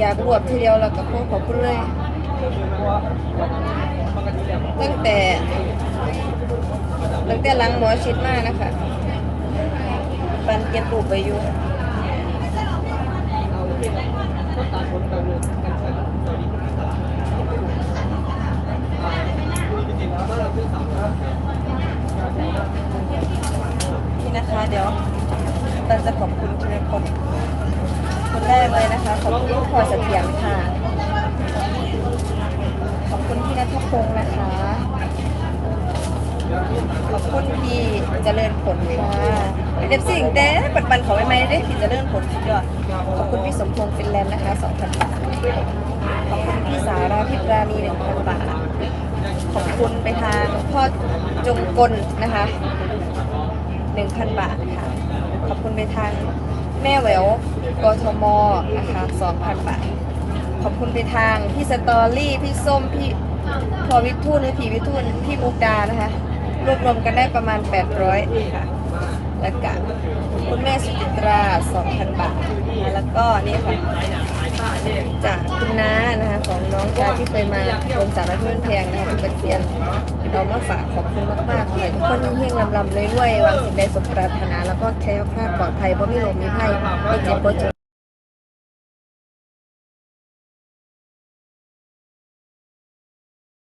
อยากรวบทีเดียวแล้วก็พวกขอบคุณเลย ตั้งแต่ ตั้งแต่หลังหมอชิดมากนะคะปันเก็บปลูกไปอยู่นี่นะคะ เดี๋ยว ปันจะขอบคุณทีละคนคนแรกเลยนะคะ ขอบคุณพลอยเสถียรค่ะ ขอบคุณพี่นัทพงศ์นะคะ ขอบคุณพี่เจริญผลค่ะเด็บสิ่งเด้ปัดปันขอไว้ไหมได้พี่เจริญผลสุดยอดขอบคุณพี่สมพงษ์ฟินแลนด์นะคะ2,000บาท ขอบคุณพี่สาราพิปราณี1,000บาท ขอบคุณไปทางพ่อจงกลนะคะ 1,000 บาทค่ะ ขอบคุณไปทางแม่แหววกทมนะคะ2,000 บาท ขอบคุณไปทางพี่สตอรี่พี่ส้มพี่พอวิทูลหรือพี่วิทูลพี่มุกดานะคะรวบรวมกันได้ประมาณ 800ค่ะแล้วก็คุณแม่สุจิตรา 2,000 บาท แล้วก็นี่ค่ะ จากคุณน้านะคะของน้องชายที่เคยมาลงสารัฐเพื่อนแพงนะคะที่เป็นเซียนเรามาฝากขอบคุณมากๆเลยทุกคนเฮงๆลำเลยด้วยวางสิ่งใดสมปรารถนา แล้วก็แคล้วคลาดปลอดภัยเพราะมีลมมีไพ่ไม่เจ็บปวด